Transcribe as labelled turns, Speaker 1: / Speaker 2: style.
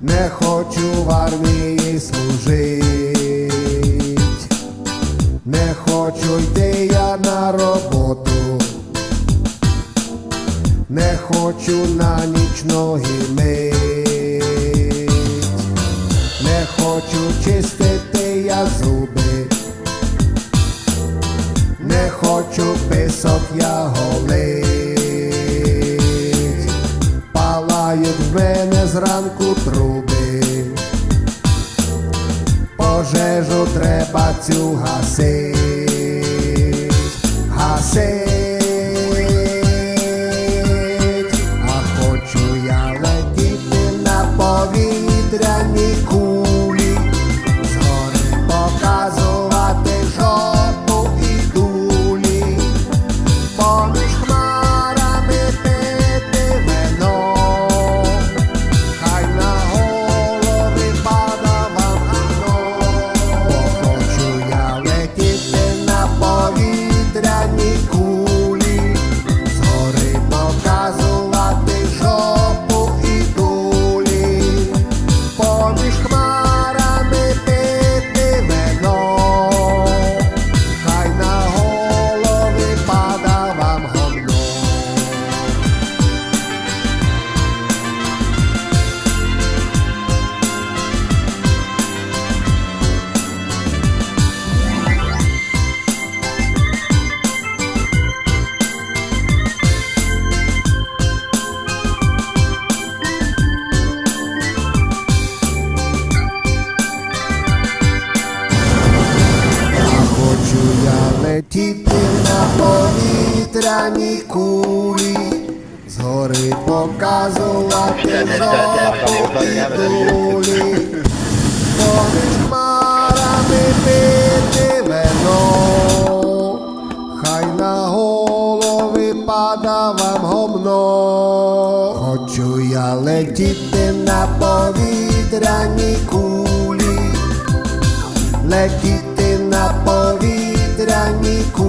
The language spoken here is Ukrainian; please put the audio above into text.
Speaker 1: не хочу в армії служить, не хочу йти я на роботу, не хочу на ніч ноги мить, не хочу чистити я зуби, не хочу писок я голить, треба цю гасить, гасить, rua. Хочу я летіти на повітряній кулі, згори показувати жовту дулі, поміж хмарами пити вино, хай на голови пада вам гомно. Хочу я летіти на повітряній кулі летіти на повітряній кулі. graniku